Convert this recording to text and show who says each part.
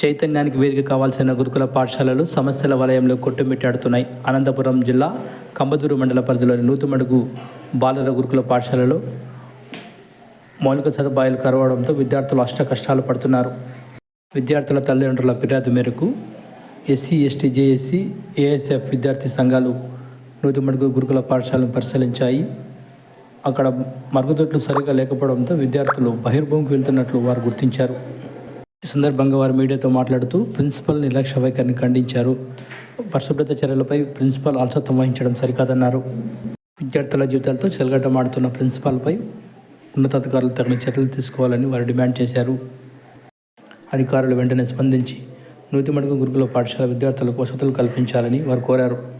Speaker 1: చైతన్యానికి వేదిక కావాల్సిన గురుకుల పాఠశాలలు సమస్యల వలయంలో కొట్టుమిట్టాడుతున్నాయి. అనంతపురం జిల్లా కంబదూరు మండల పరిధిలోని నూతుమడుగు బాలల గురుకుల పాఠశాలలో మౌలిక సదుపాయాలు కరవడంతో విద్యార్థులు అష్ట కష్టాలు పడుతున్నారు. విద్యార్థుల తల్లిదండ్రుల ఫిర్యాదు మేరకు ఎస్సీ ఎస్టీ జేఎస్సీ ఏఎస్ఎఫ్ విద్యార్థి సంఘాలు నూతిమడుగు గురుకుల పాఠశాలను పరిశీలించాయి. అక్కడ మరుగుదొడ్లు సరిగా లేకపోవడంతో విద్యార్థులు బహిర్భూమికి వెళ్తున్నట్లు వారు గుర్తించారు. ఈ సందర్భంగా వారు మీడియాతో మాట్లాడుతూ ప్రిన్సిపల్ నిర్లక్ష్య వైఖరిని ఖండించారు. పరిశుభ్రత చర్యలపై ప్రిన్సిపల్ అలసత్వం వహించడం సరికాదన్నారు. విద్యార్థుల జీవితాలతో చెలగటమాడుతున్న ప్రిన్సిపాల్పై ఉన్నతాధికారులు తగిన చర్యలు తీసుకోవాలని వారు డిమాండ్ చేశారు. అధికారులు వెంటనే స్పందించి నూతిమడుగు గురుకుల పాఠశాల విద్యార్థులకు వసతులు కల్పించాలని వారు కోరారు.